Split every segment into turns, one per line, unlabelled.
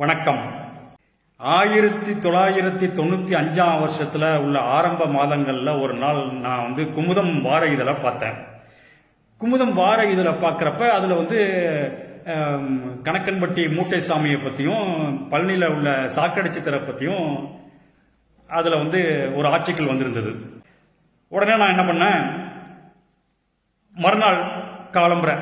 வணக்கம். ஆயிரத்தி தொள்ளாயிரத்தி தொண்ணூற்றி அஞ்சாம் வருஷத்தில் உள்ள ஆரம்ப மாதங்களில் ஒரு நாள் நான் வந்து குமுதம் வார இதழை பார்த்தேன். குமுதம் வார இதழை பார்க்குறப்ப அதில் வந்து கணக்கன்பட்டி மூட்டை சாமியை பற்றியும் பழனியில் உள்ள சாக்கடை சித்தரை பற்றியும் அதில் வந்து ஒரு ஆர்டிக்கிள் வந்திருந்தது. உடனே நான் என்ன பண்ணேன்? மறுநாள் காலம்புற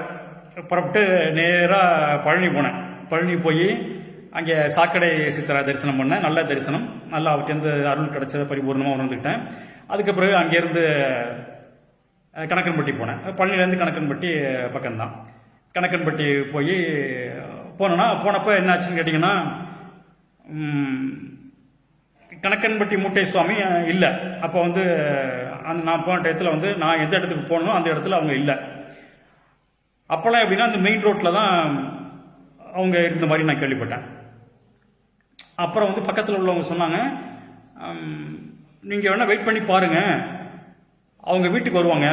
புறப்பட்டு நேராக பழனி போனேன். பழனி போய் அங்கே சாக்கடை சித்தரா தரிசனம் பண்ணேன் நல்ல தரிசனம். நல்லா அவர்கிட்ட அருள் கிடச்சதை பரிபூர்ணமாக உணர்ந்துக்கிட்டேன். அதுக்கு பிறகு அங்கேருந்து கணக்கன்பட்டி போனேன். பழனிலேருந்து கணக்கன்பட்டி பக்கம்தான். கணக்கன்பட்டி போய் போனோன்னா போனப்போ என்னாச்சுன்னு கேட்டிங்கன்னா கணக்கன்பட்டி மூட்டை சுவாமி இல்லை. அப்போ வந்து அந்த நான் போன இடத்துல வந்து நான் எந்த இடத்துக்கு போகணும் அந்த இடத்துல அவங்க இல்லை. அப்போல்லாம் எப்படின்னா அந்த மெயின் ரோட்டில் தான் அவங்க இருந்த மாதிரி நான் கேள்விப்பட்டேன். அப்புறம் வந்து பக்கத்தில் உள்ளவங்க சொன்னாங்க நீங்கள் வேணால் வெயிட் பண்ணி பாருங்கள் அவங்க வீட்டுக்கு வருவாங்க.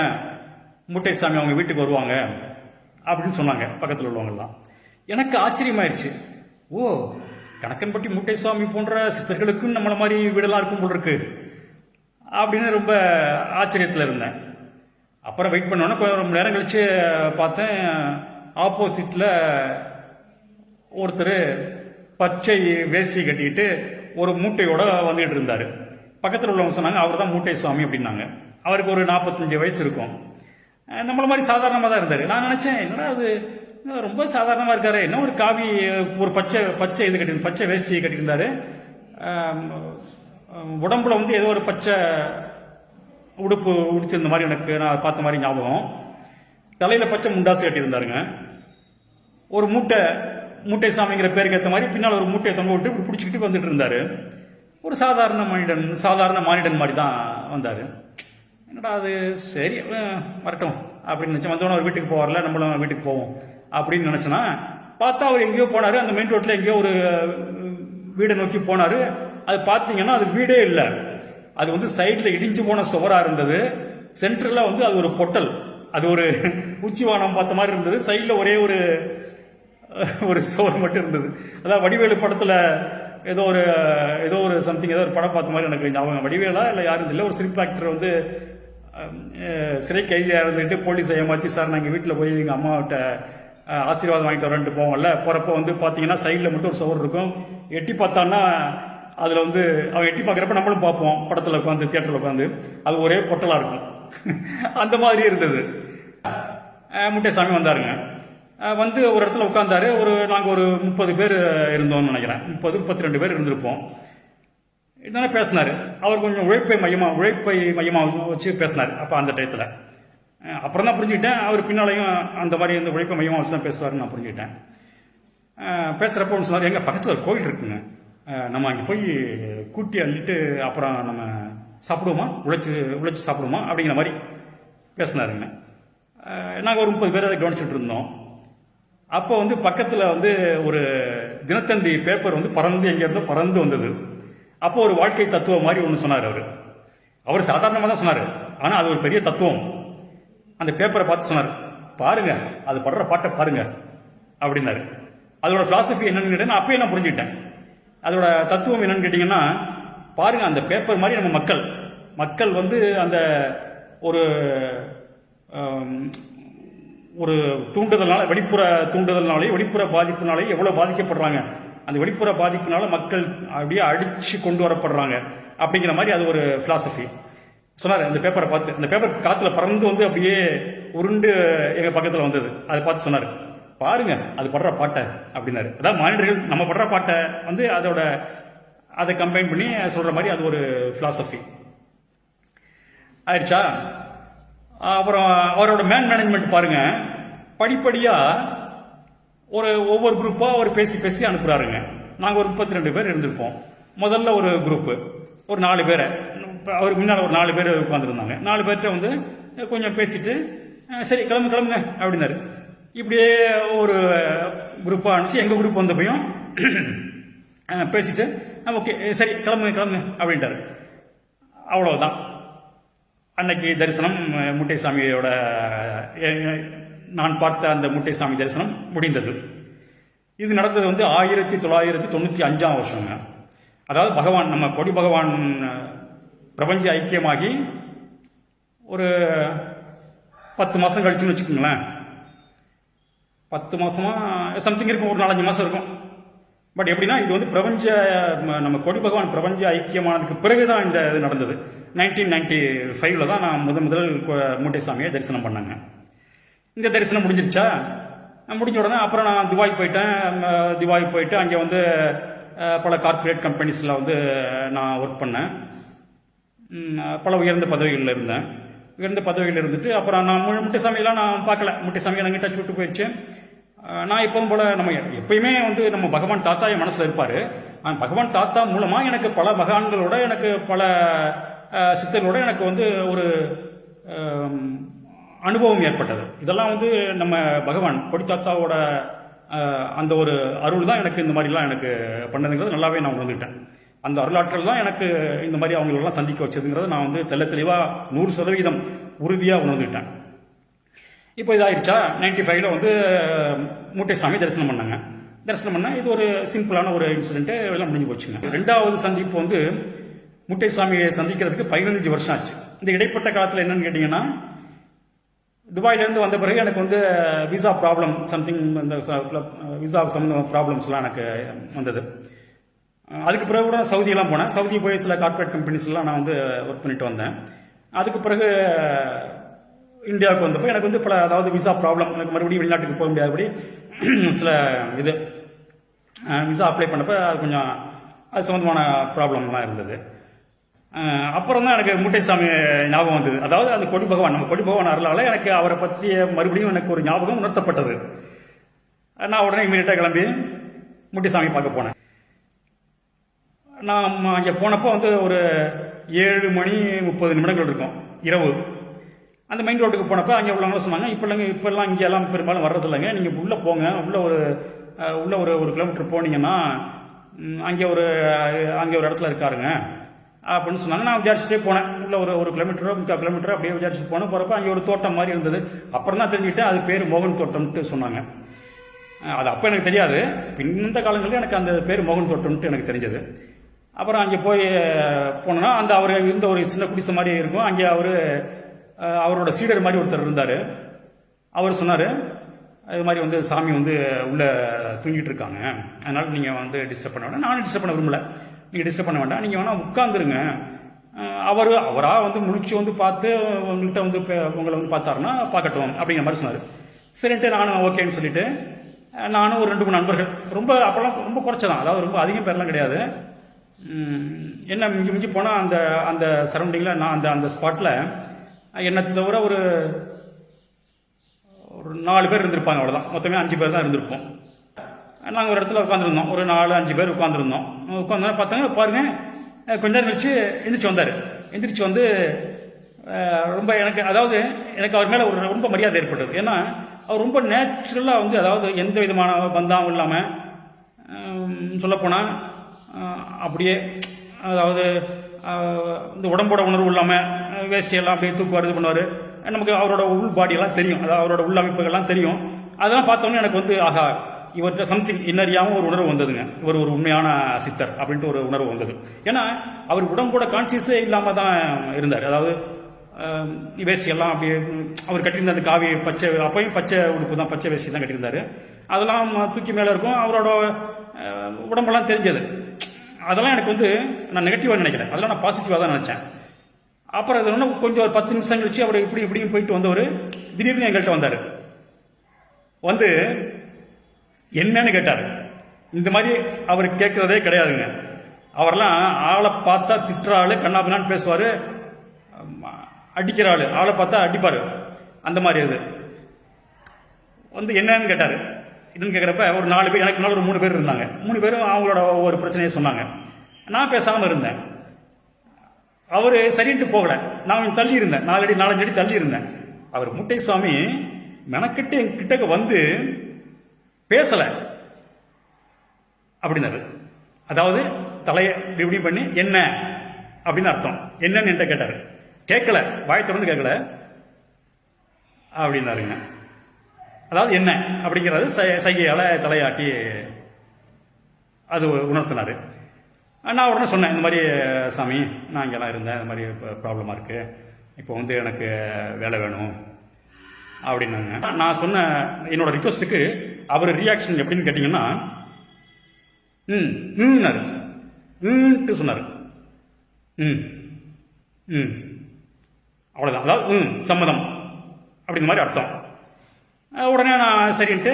முட்டை சாமி அவங்க வீட்டுக்கு வருவாங்க. அப்படின்னு சொன்னாங்க பக்கத்தில் உள்ளவங்கெல்லாம். எனக்கு ஆச்சரியமாயிருச்சு. ஓ கணக்கன்பட்டி முட்டை சுவாமி போன்ற சித்தர்களுக்கும் நம்மளை மாதிரி வீடெல்லாம் இருக்கும் போல் இருக்கு. அப்படின்னு ரொம்ப ஆச்சரியத்தில் இருந்தேன். அப்புறம் வெயிட் பண்ணோன்னே கொஞ்சம் ரொம்ப நேரம் கழித்து பார்த்தேன் ஆப்போசிட்டில் ஒருத்தர் பச்சை வேஷ்டி கட்டிக்கிட்டு ஒரு மூட்டையோட வந்துகிட்டு இருந்தார். பக்கத்தில் உள்ளவங்க சொன்னாங்க அவர் தான் மூட்டை சுவாமி அப்படின்னாங்க. அவருக்கு ஒரு நாற்பத்தஞ்சு வயசு இருக்கும். நம்மளை நம்மள மாதிரி சாதாரணமாக தான் இருந்தார். நான் நினச்சேன் என்னடா அது ரொம்ப சாதாரணமாக இருக்காரு? என்ன ஒரு காவி ஒரு பச்சை பச்சை இது கட்டி பச்சை வேஷ்டி கட்டியிருந்தாரு உடம்புல வந்து ஏதோ ஒரு பச்சை உடுப்பு உடுத்திருந்த மாதிரி எனக்கு நான் பார்த்த மாதிரி ஞாபகம். தலையில் பச்சை முண்டாசு கட்டியிருந்தாருங்க. ஒரு மூட்டை மூட்டை சாமிங்கிற பேருக்கு ஏற்ற மாதிரி பின்னால் ஒரு மூட்டையை தொங்க விட்டு இப்படி பிடிச்சிக்கிட்டு வந்துட்டு இருந்தார். ஒரு சாதாரண மனிதன் சாதாரண மானிடன் மாதிரி தான் வந்தார். என்னடா அது? சரி வரட்டும். அப்படின்னு நினச்சேன் வந்தவன ஒரு வீட்டுக்கு போவார்ல நம்மளும் வீட்டுக்கு போவோம் அப்படின்னு நினச்சேன்னா பார்த்தா அவர் எங்கேயோ போனார். அந்த மெயின் ரோட்டில் எங்கேயோ ஒரு வீடை நோக்கி போனார். அது பார்த்தீங்கன்னா அது வீடே இல்லை. அது வந்து சைடில் இடிஞ்சு போன சுவராக இருந்தது. சென்டரில் வந்து அது ஒரு பொட்டல். அது ஒரு உச்சிவானம் பார்த்த மாதிரி இருந்தது. சைடில் ஒரே ஒரு ஒரு சோறு மட்டும் இருந்தது. அதான் வடிவேலு படத்தில் ஏதோ ஒரு ஏதோ ஒரு சம்திங் ஏதோ ஒரு படம் பார்த்த மாதிரி எனக்கு ஞாபகம் வடிவேலா இல்லை யாரும் தெரியல ஒரு சிரிப்பு ஆக்டர் வந்து சிறை கைதியாக இருந்துட்டு போலீஸ் ஏமாற்றி சார் நாங்கள் வீட்டில் போய் எங்கள் அம்மாவிட்ட ஆசீர்வாதம் வாங்கிட்டு வரேன்ட்டு போவோம்ல. போகிறப்ப வந்து பார்த்தீங்கன்னா சைடில் மட்டும் ஒரு சோறு இருக்கும். எட்டி பார்த்தான்னா அதில் வந்து அவன் எட்டி பார்க்குறப்ப நம்மளும் பார்ப்போம். படத்தில் உட்காந்து தியேட்டரில் உட்காந்து அது ஒரே பொட்டலாக இருக்கும். அந்த மாதிரி இருந்தது. அஹ் முட்டைசாமி வந்தாருங்க. வந்து ஒரு இடத்துல உட்காந்தாரு ஒரு நாங்கள் ஒரு முப்பது பேர் இருந்தோம்னு நினைக்கிறேன். முப்பது முப்பத்தி ரெண்டு பேர் இருந்திருப்போம். இதுதானே பேசினார். அவர் கொஞ்சம் உழைப்பை மையமாக உழைப்பை மையமாக வச்சு பேசினார் அப்போ அந்த டயத்தில். அப்புறம் தான் புரிஞ்சுக்கிட்டேன். அவர் பின்னாலையும் அந்த மாதிரி இந்த உழைப்பை மையமாக வச்சு தான் பேசுவாருன்னு நான் புரிஞ்சுக்கிட்டேன். பேசுகிறப்போ ஒன்று சொன்னார் எங்கள் பக்கத்தில் ஒரு கோயில் இருக்குங்க. நம்ம அங்கே போய் கூட்டி அள்ளிட்டு அப்புறம் நம்ம சாப்பிடுவோமா? உழைச்சி உழைச்சி சாப்பிடுவோமா? அப்படிங்கிற மாதிரி பேசினாருங்க. நாங்கள் ஒரு முப்பது பேர் அதை கவனிச்சுட்டு இருந்தோம். அப்போ வந்து பக்கத்தில் வந்து ஒரு தினத்தந்தி பேப்பர் வந்து பறந்து எங்கேருந்தோ பறந்து வந்தது. அப்போ ஒரு வாழ்க்கை தத்துவம் மாதிரி ஒன்று சொன்னார் அவர். அவர் சாதாரணமாக தான் சொன்னார். ஆனால் அது ஒரு பெரிய தத்துவம். அந்த பேப்பரை பார்த்து சொன்னார் பாருங்க அது படுற பாட்டை பாருங்க அப்படின்னாரு. அதோட ஃபிலாசபி என்னன்னு கேட்டேன். அப்பயே நான் புரிஞ்சுக்கிட்டேன். அதோட தத்துவம் என்னன்னு கேட்டிங்கன்னா பாருங்க அந்த பேப்பர் மாதிரி நம்ம மக்கள் மக்கள் வந்து அந்த ஒரு ஒரு தூண்டுதல்னால வெளிப்புற தூண்டுதல்னாலே வெளிப்புற பாதிப்புனாலே எவ்வளோ பாதிக்கப்படுறாங்க? அந்த வெளிப்புற பாதிப்புனால மக்கள் அப்படியே அடித்து கொண்டு வரப்படுறாங்க. அப்படிங்கிற மாதிரி அது ஒரு ஃபிலாசபி சொன்னார் அந்த பேப்பரை பார்த்து. அந்த பேப்பர் காற்றுல பறந்து வந்து அப்படியே உருண்டு எங்கள் பக்கத்தில் வந்தது. அதை பார்த்து சொன்னார். பாருங்க அது படுற பாட்டை அப்படின்னாரு. அதான் மானிடர்கள் நம்ம படுற பாட்டை வந்து அதோட அதை கம்பைன் பண்ணி சொல்கிற மாதிரி அது ஒரு ஃபிலாசபி ஆயிடுச்சா? அப்புறம் அவரோட மேன் மேனேஜ்மெண்ட் பாருங்க. படிப்படியாக ஒரு ஒவ்வொரு குரூப்பாக அவர் பேசி பேசி அனுப்புகிறாருங்க நாங்கள் ஒரு முப்பத்தி ரெண்டு பேர் இருந்திருப்போம். முதல்ல ஒரு குரூப்பு ஒரு நாலு பேரை. இப்ப அவருக்கு முன்னால் ஒரு நாலு பேர் உட்காந்துருந்தாங்க நாலு பேர்கிட்ட வந்து கொஞ்சம் பேசிட்டு சரி கிளம்பு கிளம்புங்க அப்படின்னாரு. இப்படியே ஒரு குரூப்பாக அனுப்பிச்சு எங்கள் குரூப் வந்தப்பையும் பேசிட்டு ஓகே சரி கிளம்புங்க கிளம்புங்க அப்படின்ட்டாரு. அவ்வளோதான் அன்னைக்கு தரிசனம் முட்டைசாமியோட நான் பார்த்த அந்த முட்டைசாமி தரிசனம் முடிந்தது. இது நடந்தது வந்து ஆயிரத்தி தொள்ளாயிரத்தி தொண்ணூற்றி அஞ்சாம் வருஷங்க. அதாவது பகவான் நம்ம கொடி பகவான் பிரபஞ்ச ஐக்கியமாகி ஒரு பத்து மாதம் கழிச்சுன்னு வச்சுக்கோங்களேன். பத்து மாதமாக சம்திங் இருக்கும் ஒரு நாலஞ்சு மாதம் இருக்கும். பட் எப்படின்னா இது வந்து பிரபஞ்ச நம்ம கொடி பகவான் பிரபஞ்ச ஐக்கியமானதுக்கு பிறகுதான் இந்த இது நடந்தது. நைன்டீன் நைன்டி ஃபைவ்ல தான் நான் முதல் முதல் மூட்டை சாமியை தரிசனம் பண்ணாங்க. இந்த தரிசனம் முடிஞ்சிருச்சா? முடிஞ்ச உடனே அப்புறம் நான் துபாய் போயிட்டேன். துபாய் போயிட்டு அங்கே வந்து பல கார்ப்பரேட் கம்பெனிஸில் வந்து நான் ஒர்க் பண்ணேன். பல உயர்ந்த பதவிகளில் இருந்தேன். உயர்ந்த பதவியில் இருந்துட்டு அப்புறம் நான் முட்டை சாமியெல்லாம் நான் பார்க்கல. முட்டை சாமியை டச் விட்டு போயிடுச்சு. நான் எப்பவும் போல நம்ம எப்பயுமே வந்து நம்ம பகவான் தாத்தா என் மனசில் இருப்பார். ஆனால் பகவான் தாத்தா மூலமாக எனக்கு பல மகான்களோட எனக்கு பல சித்தர்களோட எனக்கு வந்து ஒரு அனுபவம் ஏற்பட்டது. இதெல்லாம் வந்து நம்ம பகவான் பொடித்தாத்தாவோட அந்த ஒரு அருள் தான் எனக்கு இந்த மாதிரிலாம் எனக்கு பண்ணதுங்கிறது நல்லாவே நான் உணர்ந்துக்கிட்டேன் அந்த அருளாற்றல் தான் எனக்கு இந்த மாதிரி அவங்களெல்லாம் சந்திக்க வச்சதுங்கிறத நான் வந்து தெள்ள தெளிவாக நூறு சதவீதம் உறுதியாக உணர்ந்துக்கிட்டேன் இப்போ இதாயிருச்சா? நைன்டி ஃபைவ்ல வந்து மூட்டைசாமி தரிசனம் பண்ணாங்க. தரிசனம் பண்ணால் இது ஒரு சிம்பிளான ஒரு இன்சிடென்ட்டு எல்லாம் முடிஞ்சு போச்சுங்க. ரெண்டாவது சந்திப்பு வந்து மூட்டைசாமியை சந்திக்கிறதுக்கு பதினஞ்சு வருஷம் ஆச்சு. இந்த இடைப்பட்ட காலத்தில் என்னன்னு கேட்டிங்கன்னா துபாயிலேருந்து வந்த பிறகு எனக்கு வந்து விசா ப்ராப்ளம் சம்திங் இந்த விசா சம்மந்த ப்ராப்ளம்ஸ்லாம் எனக்கு வந்தது. அதுக்கு பிறகு கூட சவுதியெல்லாம் போனேன். சவுதி போய் சில கார்ப்பரேட் கம்பெனிஸ்லாம் நான் வந்து ஒர்க் பண்ணிட்டு வந்தேன். அதுக்கு பிறகு இந்தியாவுக்கு வந்தப்போ எனக்கு வந்து பல அதாவது விசா ப்ராப்ளம் எனக்கு மறுபடியும் வெளிநாட்டுக்கு போக முடியாதபடி சில இது விசா அப்ளை பண்ணப்போ அது கொஞ்சம் அது சம்மந்தமான ப்ராப்ளம்லாம் இருந்தது. அப்புறம் தான் எனக்கு முட்டைசாமி ஞாபகம் வந்தது. அதாவது அந்த கொடி பகவான் நம்ம கொடி பகவான் அருளால் எனக்கு அவரை பற்றிய மறுபடியும் எனக்கு ஒரு ஞாபகம் உணர்த்தப்பட்டது. நான் உடனே இமீடியட்டாக கிளம்பி முட்டைசாமி பார்க்க போனேன். நான் அங்கே போனப்போ வந்து ஒரு ஏழு மணி முப்பது நிமிடங்கள் இருக்கும் இரவு. அந்த மெயின் ரோட்டுக்கு போனப்போ அங்கே உள்ளவங்களும் சொன்னாங்க இப்போ இல்லைங்க இப்போல்லாம் இங்கே எல்லாம் பெரும்பாலும் வர்றது இல்லைங்க நீங்கள் உள்ளே போங்க. உள்ளே ஒரு உள்ளே ஒரு ஒரு கிலோமீட்டர் போனீங்கன்னா அங்கே ஒரு அங்கே ஒரு இடத்துல இருக்காருங்க. அப்படின்னு சொன்னாங்க. நான் விசாரிச்சுட்டே போனேன். உள்ள ஒரு ஒரு கிலோமீட்டரோ முக்கால் கிலோமீட்டரோ அப்படியே விசாரிச்சுட்டு போனேன். போகிறப்ப அங்கே ஒரு தோட்டம் மாதிரி இருந்தது. அப்புறம் தான் தெரிஞ்சுக்கிட்டேன் அது பேர் மோகன் தோட்டம்ட்டு சொன்னாங்க. அது அப்போ எனக்கு தெரியாது. பின்னந்த காலங்களில் எனக்கு அந்த பேர் மோகன் தோட்டம்ட்டு எனக்கு தெரிஞ்சது. அப்புறம் அங்கே போய் போனோன்னா அந்த அவர் இருந்த ஒரு சின்ன குடிசை மாதிரி இருக்கும். அங்கே அவர் அவரோட சீடர் மாதிரி ஒருத்தர் இருந்தார். அவர் சொன்னார் இது மாதிரி வந்து சாமி வந்து உள்ளே தூங்கிட்டு இருக்காங்க. அதனால் நீங்கள் வந்து டிஸ்டர்ப் பண்ண வேண்டாம். நானும் டிஸ்டர்ப் பண்ண விரும்பல. நீங்கள் டிஸ்டர்ப் பண்ண வேண்டாம். நீங்கள் வேணால் உட்காந்துருங்க அவர் அவராக வந்து முழிச்சு வந்து பார்த்து உங்கள்கிட்ட வந்து உங்களை வந்து பார்த்தாருன்னா பார்க்கட்டும். அப்படிங்கிற மாதிரி சொன்னார். சரின்ட்டு நானும் ஓகேன்னு சொல்லிட்டு நானும் ஒரு ரெண்டு மூணு நண்பர்கள் ரொம்ப அப்போல்லாம் ரொம்ப குறைச்சதான். அதாவது ரொம்ப அதிகம் பேர்லாம் கிடையாது. என்ன மிஞ்சி மிஞ்சி போனால் அந்த அந்த சரௌண்டிங்கில் நான் அந்த அந்த ஸ்பாட்டில் என்னை தவிர ஒரு ஒரு நாலு பேர் இருந்திருப்பாங்க அவ்வளோதான் மொத்தமே அஞ்சு பேர் தான் இருந்திருப்போம். நாங்கள் ஒரு இடத்துல உட்காந்துருந்தோம் ஒரு நாலு அஞ்சு பேர் உட்காந்துருந்தோம் உட்காந்து பார்த்தாங்க பாருங்க கொஞ்ச நேரம் கழிச்சு எந்திரிச்சு வந்தார். எந்திரிச்சு வந்து ரொம்ப எனக்கு அதாவது எனக்கு அவர் மேலே ஒரு ரொம்ப மரியாதை ஏற்பட்டது. ஏன்னா அவர் ரொம்ப நேச்சுரலாக வந்து அதாவது எந்த விதமான பந்தாவும் இல்லாமல் சொல்லப்போனால் அப்படியே அதாவது இந்த உடம்போட உணர்வு இல்லாமல் வேஷ்டியெல்லாம் அப்படியே தூக்குவார் இது பண்ணுவார். நமக்கு அவரோட உள் பாடியெல்லாம் தெரியும். அதாவது அவரோட உள் அமைப்புகள்லாம் தெரியும். அதெல்லாம் பார்த்தோன்னே எனக்கு வந்து ஆகா இவர்கிட்ட சம்திங் இன்னறியாமல் ஒரு உணர்வு வந்ததுங்க. இவர் ஒரு உண்மையான சித்தர் அப்படின்ட்டு ஒரு உணர்வு வந்தது. ஏன்னா அவர் உடம்போட கான்சியஸே இல்லாமல் தான் இருந்தார். அதாவது வேஷ்டி எல்லாம் அப்படியே அவர் கட்டியிருந்த அந்த காவி பச்சை அப்பையும் பச்சை உடுப்பு தான் பச்சை வேஷ்டி தான் கட்டியிருந்தாரு. அதெல்லாம் தூக்கி மேலே இருக்கும். அவரோட உடம்பெல்லாம் தெரிஞ்சது. அதெல்லாம் எனக்கு வந்து நான் நெகட்டிவாக நினைக்கிறேன் அதெல்லாம் நான் பாசிட்டிவாக தான் நினச்சேன். அப்புறம் அது ஒன்று கொஞ்சம் ஒரு பத்து நிமிஷம் கழிச்சு அவர் இப்படி இப்படியும் போயிட்டு வந்தவர் திடீர்னு எங்கள்கிட்ட வந்தார். வந்து என்னன்னு கேட்டார். இந்த மாதிரி அவர் கேட்குறதே கிடையாதுங்க. அவரெல்லாம் ஆளை பார்த்தா திட்டுற ஆள் கண்ணாபின்னான்னு பேசுவார். அடிக்கிற ஆள் ஆளை பார்த்தா அடிப்பார். அந்த மாதிரி அது. வந்து என்னன்னு கேட்டார்? என்னன்னு கேட்குறப்ப ஒரு நாலு பேர் எனக்கு முன்னால் ஒரு மூணு பேர் இருந்தாங்க. மூணு பேரும் அவங்களோட ஒவ்வொரு பிரச்சனையை சொன்னாங்க. நான் பேசாமல் இருந்தேன். அவர் சரின்ட்டு போகல. நான் தள்ளி இருந்தேன். நாலு அடி நாலஞ்சு அடி தள்ளி இருந்தேன். அவர் முட்டைசாமி மெனக்கிட்டு என் கிட்டக்க வந்து பேசலை. அப்படின்னாரு. அதாவது தலையை இப்படி பண்ணி என்ன? அப்படின்னு அர்த்தம். என்னன்னு என்கிட்ட கேட்டார். கேட்கல வாய் திறந்து கேட்கல அப்படின்னாருங்க. அதாவது என்ன அப்படிங்கிறது சை- தலையாட்டி அது உணர்த்தினார். நான் உடனே சொன்னேன் இந்த மாதிரி சாமி நான் இங்கெல்லாம் இருந்தேன் இந்த மாதிரி ப்ராப்ளமாக இருக்குது இப்போ வந்து எனக்கு வேலை வேணும் அப்படின்னாங்க. நான் சொன்ன என்னோட ரிக்வஸ்ட்டுக்கு அவர் ரியாக்ஷன் எப்படின்னு கேட்டிங்கன்னா ம் ம்னாரு. ம்ன்ட்டு சொன்னார். ம் ம். அவ்வளோதான் அதாவது ம் சம்மதம். அப்படிங்கிற மாதிரி அர்த்தம். உடனே நான் சரின்ட்டு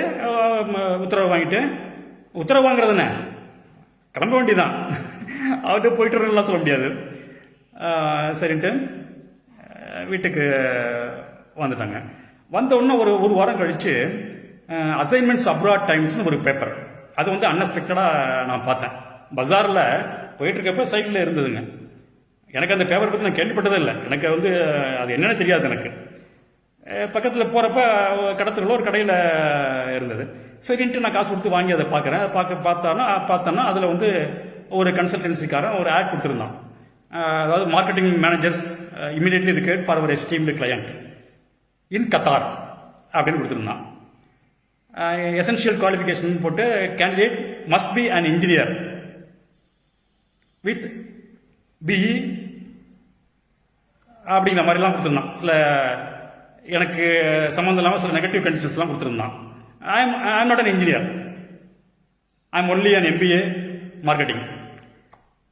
உத்தரவு வாங்கிட்டு உத்தரவு வாங்குறது என்ன? கிளம்ப வேண்டியதான் அவர்கிட்ட போயிட்டுலாம் சொல்ல முடியாது. சரின்ட்டு வீட்டுக்கு வந்துட்டாங்க. வந்த உடனே ஒரு ஒரு வாரம் கழித்து அசைன்மெண்ட்ஸ் அப்ராட் டைம்ஸ்னு ஒரு பேப்பர் அது வந்து அன்எக்ஸ்பெக்டடாக நான் பார்த்தேன். பஜாரில் போயிட்டுருக்கப்ப சைட்டில் சைக்கிளில் இருந்ததுங்க. எனக்கு அந்த பேப்பரை பற்றி நான் கேள்விப்பட்டதே இல்லை. எனக்கு வந்து அது என்னென்னு தெரியாது எனக்கு. பக்கத்தில் போகிறப்ப கடத்துக்குள்ள ஒரு கடையில் இருந்தது. சரின்ட்டு நான் காசு கொடுத்து வாங்கி அதை பார்க்குறேன். பார்க்க பார்த்தானா பார்த்தோன்னா அதில் வந்து ஒரு கன்சல்டன்சிக்காரன் ஒரு ஆட் கொடுத்துருந்தான். அதாவது marketing managers immediately required for our esteemed client in Qatar அப்படின்னு கொடுத்துருந்தான். எசென்ஷியல் குவாலிஃபிகேஷன் போட்டு candidate must be an engineer with BE அப்படிங்கிற மாதிரிலாம் கொடுத்துருந்தான். சில எனக்கு சம்மந்தம் இல்லாமல் சில நெகட்டிவ் கண்டிஷன்ஸ்லாம் கொடுத்துருந்தான். I am I am not an engineer I am only an MBA marketing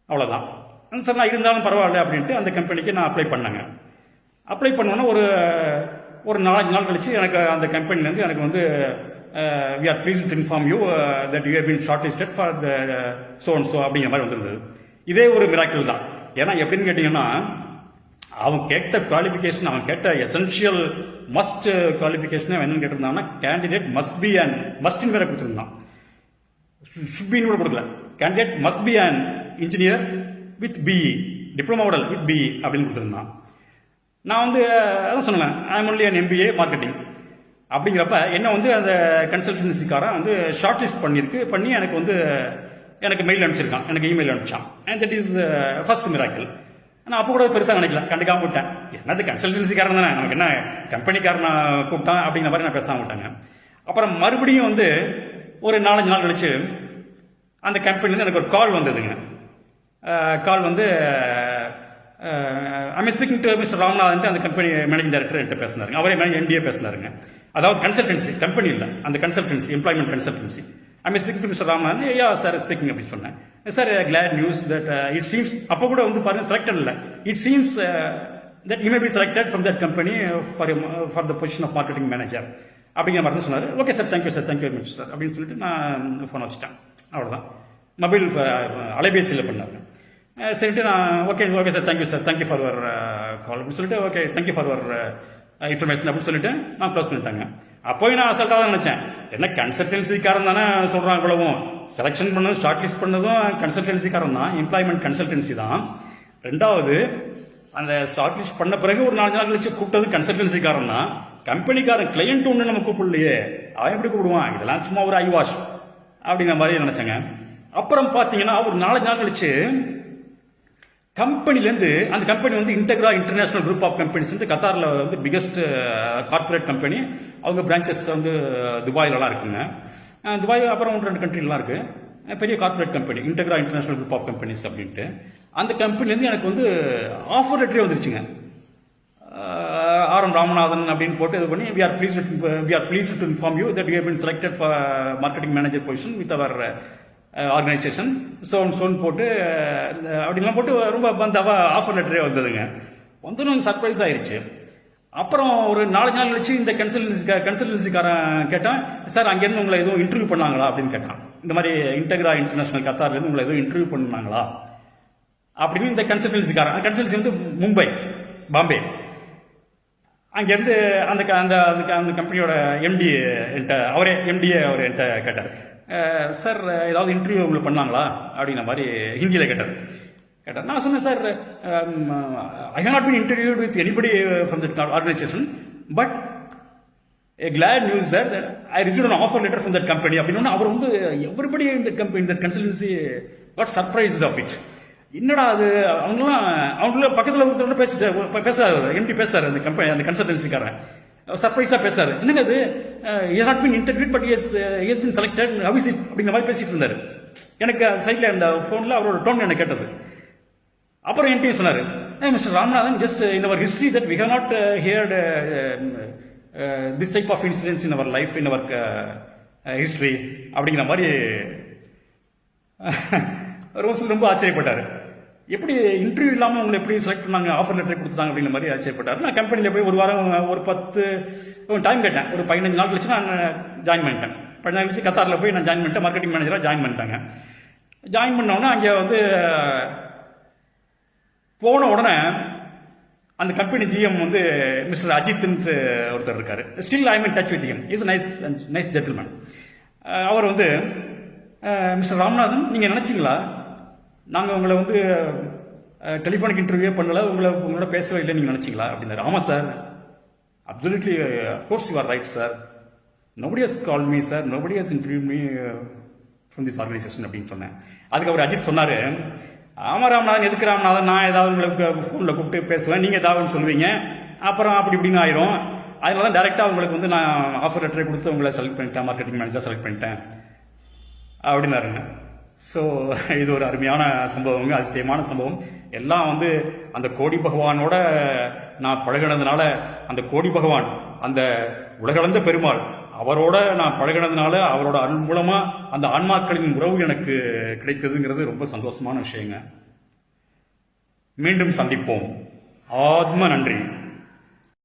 அவ்வளோதான் சார் நான் இருந்தாலும் பரவாயில்ல அப்படின்ட்டு அந்த கம்பெனிக்கு நான் அப்ளை பண்ணேங்க. அப்ளை பண்ணோன்னே ஒரு ஒரு நாலஞ்சு நாள் கழித்து எனக்கு அந்த கம்பெனிலேருந்து எனக்கு வந்து we are please to inform you that you been short listed for the so and so அப்படிங்கிற மாதிரி வந்திருந்தது. இதே ஒரு மிராக்கிள் தான். ஏன்னா எப்படின்னு கேட்டிங்கன்னா அவன் கேட்ட குவாலிஃபிகேஷன் அவன் கேட்ட எசென்ஷியல் மஸ்ட் குவாலிஃபிகேஷன் என்னன்னு கேட்டிருந்தான்னா கேண்டிடேட் மஸ்ட் பி அண்ட் மஸ்ட்னு வேற கொடுத்துருந்தான். ஷுப்பின்னு கூட கொடுக்கல. Candidate must be and engineer with BE diploma model with BE அப்படின்னு கொடுத்துருந்தான். நான் வந்து அதான் சொன்னேன் I'm only an MBA marketing அப்படிங்கிறப்ப என்ன வந்து அந்த கன்சல்டன்சிக்காரன் வந்து ஷார்ட் லிஸ்ட் பண்ணியிருக்கு பண்ணி எனக்கு வந்து எனக்கு மெயில் அனுப்பிச்சிருக்கான் எனக்கு email அனுப்பிச்சான். And that is first miracle நான் அப்போ கூட பெருசாக நினைக்கல கண்டுக்காம விட்டேன். என்னது கன்சல்டன்சிக்காரன் தானே? நமக்கு என்ன கம்பெனிக்காரனை கூப்பிட்டான் அப்படிங்கிற மாதிரி நான் பேசாம விட்டாங்க. அப்புறம் மறுபடியும் வந்து ஒரு நாலஞ்சு நாள் கழிச்சு அந்த கம்பெனிலேருந்து எனக்கு ஒரு கால் வந்ததுங்க. கால் வந்து I'm speaking to mister Ramnath அந்த கம்பெனி மேனேஜிங் டைரக்டர் என்கிட்ட பேசினாருங்க. அவரே மேனேஜ் என்டிஏ பேசினாருங்க. அதாவது கன்சல்டன்சி கம்பெனி இல்லை. அந்த consultancy employment consultancy I me speaking to mister Raman yeah sir speaking அப்படின்னு சொன்னேன் sir glad news that it seems அப்போ கூட வந்து பாருங்க செலக்டட் இல்லை. It seems that you may be selected from that company for for the position of marketing manager அப்படிங்கிற மாதிரி சொன்னார். Okay sir thank you sir thank you very much sir அப்படின்னு சொல்லிட்டு நான் ஃபோன் வச்சுட்டேன். அவ்வளோதான் மொபைல் அலைபேசியில் பண்ணார். சரிட்டு நான் okay okay sir thank you sir thank you for your call அப்படின்னு சொல்லிட்டு okay thank you for your information அப்படின்னு சொல்லிட்டு நான் க்ளோஸ் பண்ணிட்டாங்க. அப்போயும் நான் அசல்ட்டாக தான் நினச்சேன். என்ன கன்சல்டன்சிக்காரன் தானே சொல்கிறான் இவ்வளவும் செலெக்ஷன் பண்ணதும் ஷார்ட் லிஸ்ட் பண்ணதும் கன்சல்டன்சிக்காரன் தான். எம்ப்ளாய்மெண்ட் கன்சல்டன்சி தான். ரெண்டாவது அந்த ஷார்ட் லிஸ்ட் பண்ண பிறகு ஒரு நாலு நாள் கழிச்சு கூப்பிட்டது கன்சல்டன்சிக்காரன் தான். கம்பெனிக்காரன் கிளையண்ட் ஒன்று நம்ம கூப்பிடலையே. அவன் எப்படி கூப்பிடுவான்? இதெல்லாம் சும்மா ஒரு ஐ வாஷ் அப்படிங்கிற மாதிரி நினச்சேங்க. அப்புறம் பார்த்தீங்கன்னா ஒரு நாலஞ்சு நாள் கழிச்சு கம்பெனிலேருந்து அந்த கம்பெனி வந்து Integra international group of companies வந்து கத்தாரில் வந்து பிகஸ்ட் கார்ப்பரேட் கம்பெனி அவங்க பிரான்ச்சஸ் வந்து துபாயிலலாம் இருக்குங்க. துபாய் அப்புறம் ஒன்று ரெண்டு கண்ட்ரிலாம் இருக்குது பெரிய corporate company Integra international group of companies அப்படின்ட்டு. அந்த கம்பெனிலேருந்து எனக்கு வந்து ஆஃபர் லெட்டரே வந்துருச்சுங்க. ஆர் எம் ராமநாதன் அப்படின்னு போட்டு இது பண்ணி we are please we are please to inform you that you been selected for marketing manager position with our organisation stone stone போட்டு அஹ், அப்படிலாம் போட்டு ரொம்ப அந்த ஆஃபர் லெட்டரே வந்ததுங்க. வந்து சர்ப்ரைஸ் ஆயிடுச்சு அப்புறம் ஒரு நாலஞ்சு நாள் கழிச்சு இந்த கன்சல்டன்சி கன்சல்டன்சிக்காரன் கேட்டான் சார் அங்கேருந்து உங்களை எதுவும் இன்டர்வியூ பண்ணாங்களா? அப்படின்னு கேட்டான். இந்த மாதிரி இன்டெக்ரா இன்டர்நேஷனல் கத்தார்லேருந்து உங்களை எதுவும் இன்டர்வியூ பண்ணாங்களா? அப்படின்னு இந்த கன்சல்டன்சிக்காரன் கன்சல்டன்சி வந்து மும்பை பாம்பே. அங்கேருந்து அந்த க- அந்த அந்த க- அந்த கம்பெனியோட எம்டி என்கிட்ட அவரே எம்டியே அவர் என்கிட்ட கேட்டார். சார் ஏதாவது இன்டர்வியூ உங்களுக்கு பண்ணாங்களா? அப்படிங்கிற மாதிரி ஹிந்தியில் கேட்டார். கேட்டார். நான் சொன்னேன் sir I have not been interview with anybody from that organisation but a glad news that I receive an offer letter from that company அப்படின்னு அவர் வந்து எவ்ரிபடி இந்த கம்பெனி இந்த consultancy what surprise of it என்னடா அது? அவங்களாம் அவங்கள பக்கத்தில் ஒருத்தர் பேசிட்டு பேசுறாரு எம்டி பேசுறாரு அந்த கம்பெனி அந்த கன்சல்டன்சிக்காரன் சர்ப்ரைஸாக பேசுறாரு. என்னங்க அது? Is not been interview but is is been selected how it அப்படிங்கிற மாதிரி பேசிட்டு இருந்தாரு. எனக்கு சைடில் அந்த ஃபோனில் அவரோட டோன் எனக்கு கேட்டது? அப்புறம் என்கிட்ட சொன்னார் mister Ramnathan just in our history that we have not heard this type of incidents in our life in our history அப்படிங்கிற மாதிரி ரோஸ் ரொம்ப ஆச்சரியப்பட்டார். எப்படி இன்டர்வியூ இல்லாமல் உங்களை எப்படி செலக்ட் பண்ணாங்க ஆஃபர் லெட்டர் கொடுத்தாங்க அப்படிங்கிற மாதிரி ஆச்சரியப்பட்டார் நான் கம்பெனியில் போய் ஒரு வாரம் ஒரு பத்து டைம் கேட்டேன். ஒரு பதினஞ்சு நாள் கழிச்சு நான் ஜாயின் பண்ணிட்டேன். பதினஞ்சு நாள் கழிச்சு கத்தாரில் போய் நான் ஜாயின் பண்ணிட்டேன். மார்க்கெட்டிங் மேனேஜராக ஜாயின் பண்ணிட்டாங்க. ஜாயின் பண்ணோன்னே அங்கே வந்து போன உடனே அந்த கம்பெனி ஜிஎம் வந்து மிஸ்டர் அஜித்ன்ட்டு ஒருத்தர் இருக்கார். Still I mean touch with him is nice nice gentleman அவர் வந்து மிஸ்டர் ராமநாதன் நீங்கள் நினச்சிங்களா? நாங்கள் உங்களை வந்து டெலிஃபோனிக் இன்டர்வியூ பண்ணல. உங்களை உங்களோட பேசவே இல்லை நீங்கள் நினச்சிங்களா? அப்படின்னாரு ஆமாம் sir absolutely of course you are right sir nobody has call me sir nobody has interview me from this organisation அப்படின்னு சொன்னேன். அதுக்கு அவர் அஜித் சொன்னார் ஆமாம் ராமநாதன் எதுக்கு ராமநாதன்? நான் ஏதாவது உங்களுக்கு ஃபோனில் கூப்பிட்டு பேசுவேன். நீங்கள் ஏதாவது சொல்லுவீங்க. அப்புறம் அப்படி இப்படின்னு ஆயிரும். அதனால தான் டேரெக்டாக உங்களுக்கு வந்து நான் ஆஃபர் லெட்டரை கொடுத்து உங்களை செலக்ட் பண்ணிட்டேன். மார்க்கெட்டிங் மேனேஜர் செலக்ட் பண்ணிட்டேன். அப்படின்னாருங்க. ஸோ இது ஒரு அருமையான சம்பவங்க அதிசயமான சம்பவம். எல்லாம் வந்து அந்த கோடி பகவானோட நான் பழகினதுனால அந்த கோடி பகவான் அந்த உலகளந்த பெருமாள் அவரோட நான் பழகினதுனால அவரோட அருள் மூலமாக அந்த ஆன்மாக்களின் உறவு எனக்கு கிடைத்ததுங்கிறது ரொம்ப சந்தோஷமான விஷயங்க. மீண்டும் சந்திப்போம். ஆத்ம நன்றி.